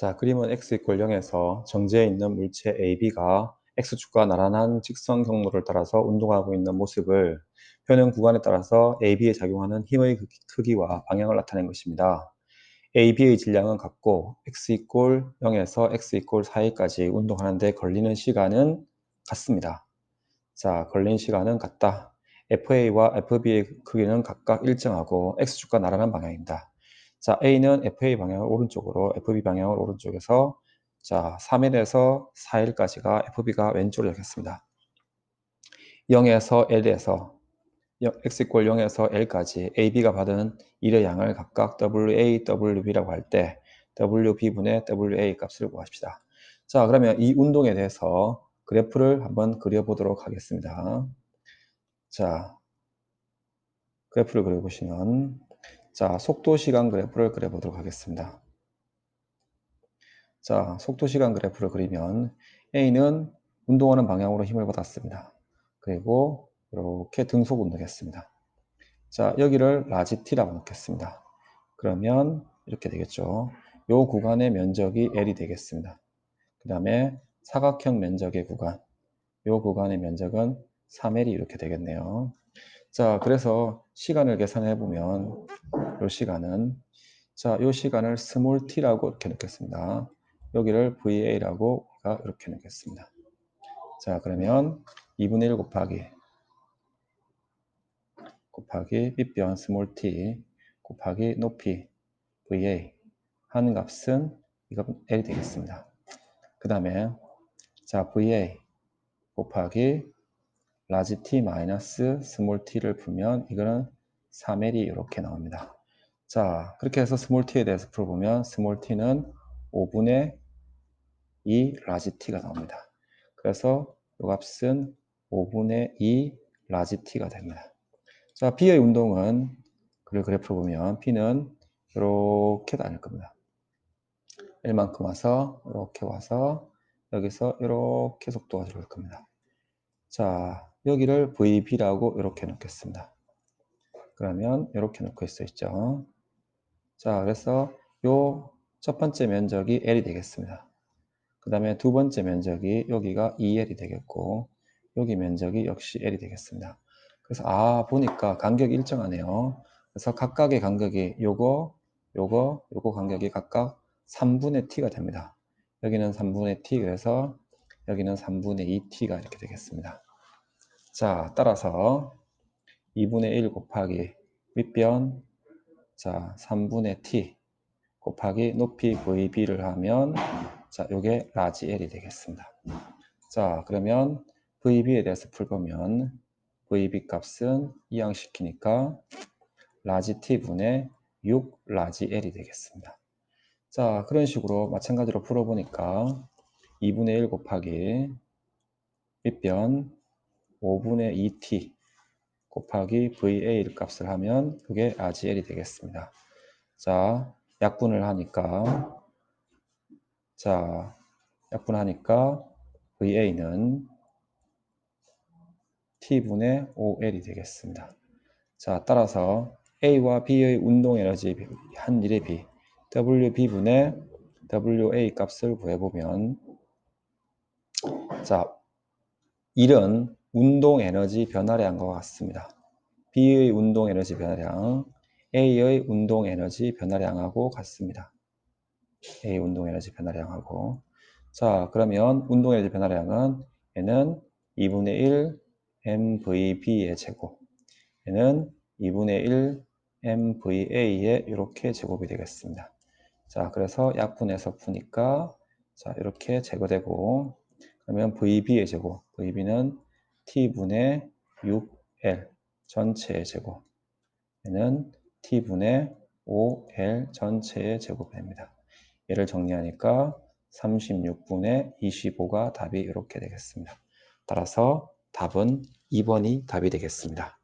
자, 그림은 x 이퀄 0에서 정지해 있는 물체 AB가 x축과 나란한 직선 경로를 따라서 운동하고 있는 모습을 표는 구간에 따라서 AB에 작용하는 힘의 크기와 방향을 나타낸 것입니다. AB의 질량은 같고 x 이퀄 0에서 x 이퀄 4일까지 운동하는데 걸리는 시간은 같습니다. 자, 걸린 시간은 같다. FA와 FB의 크기는 각각 일정하고 x축과 나란한 방향입니다. 자, A는 FA 방향을 오른쪽으로, FB 방향을 오른쪽에서 자, 3일에서 4일까지가 FB가 왼쪽으로 적겠습니다. 0에서 L에서 x 이퀄 0에서 L까지 AB가 받은 일의 양을 각각 WA, WB라고 할 때 WB분의 WA 값을 구합시다. 자, 그러면 이 운동에 대해서 그래프를 한번 그려보도록 하겠습니다. 자, 그래프를 그려보시면 자, 속도 시간 그래프를 그려보도록 하겠습니다. 자, 속도 시간 그래프를 그리면 A는 운동하는 방향으로 힘을 받았습니다. 그리고 이렇게 등속 운동했습니다. 자, 여기를 라지 T라고 놓겠습니다. 그러면 이렇게 되겠죠. 이 구간의 면적이 L이 되겠습니다. 그 다음에 사각형 면적의 구간, 이 구간의 면적은 3L이 이렇게 되겠네요. 자, 그래서 시간을 계산해 보면 이 시간은 자, 이 시간을 스몰 t라고 이렇게 넣겠습니다. 여기를 VA라고 이렇게 넣겠습니다. 자, 그러면 2분의 1 곱하기 곱하기 밑변 스몰 t 곱하기 높이 VA 하는 값은 이건 L이 되겠습니다. 그 다음에 자 VA 곱하기 라지 t 마이너스 스몰 t를 풀면 이거는 3L이 이렇게 나옵니다. 자, 그렇게 해서 스몰 t에 대해서 풀어보면 스몰 t는 5분의 2 라지 t가 나옵니다. 그래서 이 값은 5분의 2 라지 t가 됩니다. 자, B의 운동은 그걸 그래프로 보면 B는 이렇게 다닐 겁니다. 1만큼 와서 이렇게 와서 여기서 이렇게 속도가 들어갈 겁니다. 자, 여기를 VB라고 이렇게 놓겠습니다. 그러면 이렇게 놓고 있어 있죠. 자, 그래서 요 첫 번째 면적이 L이 되겠습니다. 그 다음에 두 번째 면적이 여기가 2L이 되겠고 여기 면적이 역시 L이 되겠습니다. 그래서 아 보니까 간격이 일정하네요. 그래서 각각의 간격이 요거 요거 요거 간격이 각각 3분의 t가 됩니다. 여기는 3분의 t 그래서 여기는 3분의 2t가 이렇게 되겠습니다. 자, 따라서 2분의 1 곱하기 밑변 자 3분의 t 곱하기 높이 VB를 하면 자 요게 라지 L이 되겠습니다. 자 그러면 VB에 대해서 풀보면 VB 값은 이항시키니까 라지 T분의 6 라지 L이 되겠습니다. 자 그런 식으로 마찬가지로 풀어보니까 2분의 1 곱하기 밑변 5분의 2t 곱하기 VA 값을 하면 그게 RGL이 되겠습니다. 자, 약분을 하니까 자, 약분하니까 VA는 T분의 OL이 되겠습니다. 자, 따라서 A와 B의 운동 에너지 한 일에 비 WB분의 WA 값을 구해보면 자, 1은 운동 에너지 변화량과 같습니다. B의 운동 에너지 변화량, A의 운동 에너지 변화량하고 같습니다. A 운동 에너지 변화량하고. 자, 그러면 운동 에너지 변화량은 얘는 2분의 1 MVB의 제곱. 얘는 2분의 1 MVA의 이렇게 제곱이 되겠습니다. 자, 그래서 약분해서 푸니까 자, 이렇게 제거되고 그러면 VB의 제곱, VB는 t분의 6l 전체의 제곱 얘는 t분의 5l 전체의 제곱입니다. 얘를 정리하니까 36분의 25가 답이 이렇게 되겠습니다. 따라서 답은 2번이 답이 되겠습니다.